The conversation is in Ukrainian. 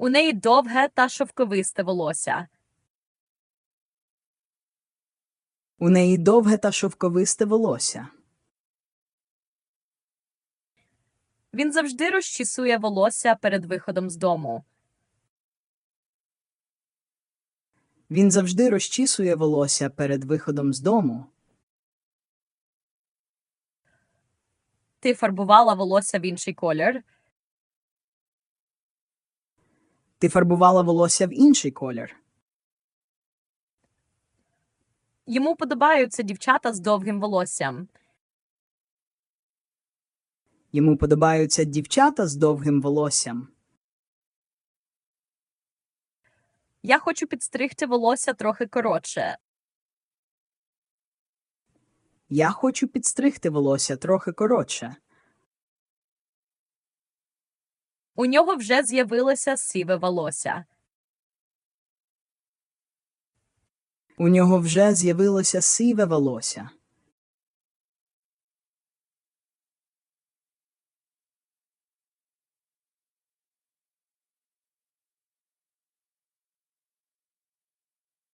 У неї довге та шовковисте волосся. У неї довге та шовковисте волосся. Він завжди розчісує волосся перед виходом з дому. Він завжди розчісує волосся перед виходом з дому. Ти фарбувала волосся в інший колір. Ти фарбувала волосся в інший колір. Йому подобаються дівчата з довгим волоссям. Йому подобаються дівчата з довгим волоссям. Я хочу підстригти волосся трохи коротше. Я хочу підстригти волосся трохи коротше. У нього вже з'явилося сиве волосся. У нього вже з'явилося сиве волосся.